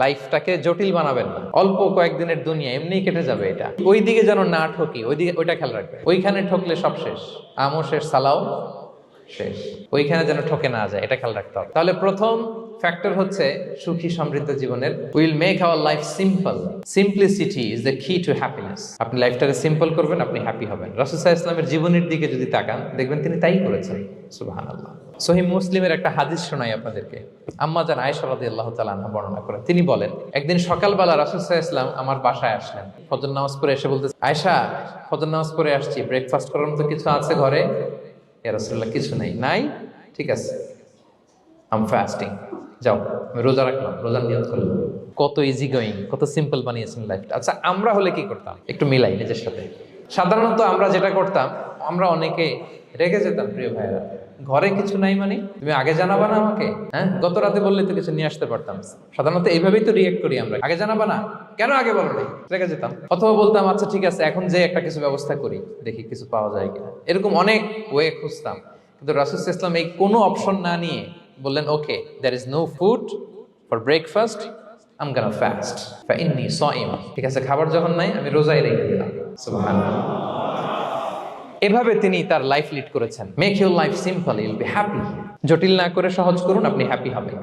লাইফটাকে জটিল বানাবেন না। অল্প কয়েকদিনের দুনিয়া, এমনিই কেটে যাবে এটা। ওই দিকে যেন না ঠকি ওই দিকে ওইটা খেয়াল রাখবে ওইখানে ঠকলে সব শেষ। আমও শেষ, সালাও। শেষ। ওইখানে যেন ঠকে না যায়, এটা খেয়াল রাখতে হবে। তাহলে প্রথম ফ্যাক্টর হচ্ছে সুখী সমৃদ্ধ জীবনের will make our life simple simplicity is the key to happiness আপনি লাইফটাকে সিম্পল করবেন, আপনি হ্যাপি হবেন। রাসুসাহ ইসলামের জীবনের দিকে যদি তাকান, দেখবেন তিনি তাই করেছেন। সুবাহান আল্লাহ সহি মুসলিমের একটা হাদিস শোনাই আপনাদেরকে। আম্মা জান আয়েশা রাদিয়াল্লাহু তাআলা আনহা বর্ণনা করেন। তিনি বলেন, একদিন সকালবেলা আলাইহি ইসলাম আমার বাসায় আসলেন। ফজর নামাজ পড়ে এসে বলতে আয়েশা, ফজর নামাজ পড়ে আসছি ব্রেকফাস্ট করার মতো কিছু আছে ঘরে ইয়া কিছু নাই। নাই? ঠিক আছে। আম ফাস্টিং যাও, আমি রোজা রাখলাম, রোজা নিয়ত করলাম। কত ইজি গোয়িং কত সিম্পল বানিয়েছেন লাইফটা আচ্ছা আমরা হলে কি করতাম? একটু মিলাই, নিজের সাথে। সাধারণত আমরা যেটা করতাম, আমরা অনেকে রেগে যেতাম, প্রিয় ভাইয়েরা। ঘরে কিছু নাই মানে? তুমি আগে জানাবা না আমাকে? হ্যাঁ? গত রাতে বললে তো কিছু নিয়ে আসতে পারতাম। সাধারণত এইভাবেই তো রিয়েক্ট করি আমরা। আগে জানাবা না? কেন আগে বলো নাই? রেখে যেতাম। অথবা বলতাম আচ্ছা ঠিক আছে, এখন যে একটা কিছু ব্যবস্থা করি, দেখি কিছু পাওয়া যায় কিনা। এরকম অনেক ওয়ে খুঁজতাম। কিন্তু রাসুল ইসলাম এই কোনো অপশন না নিয়ে বললেন, okay there is no food for breakfast I'm gonna ঠিক আছে, খাবার যখন নাই, আমি রোজাই রেখে দিলাম। এভাবে তিনি তার লাইফ লিড করেছেন। Make your life simple I'll be happy জটিল না করে সহজ করুন, আপনি হ্যাপি হবেন।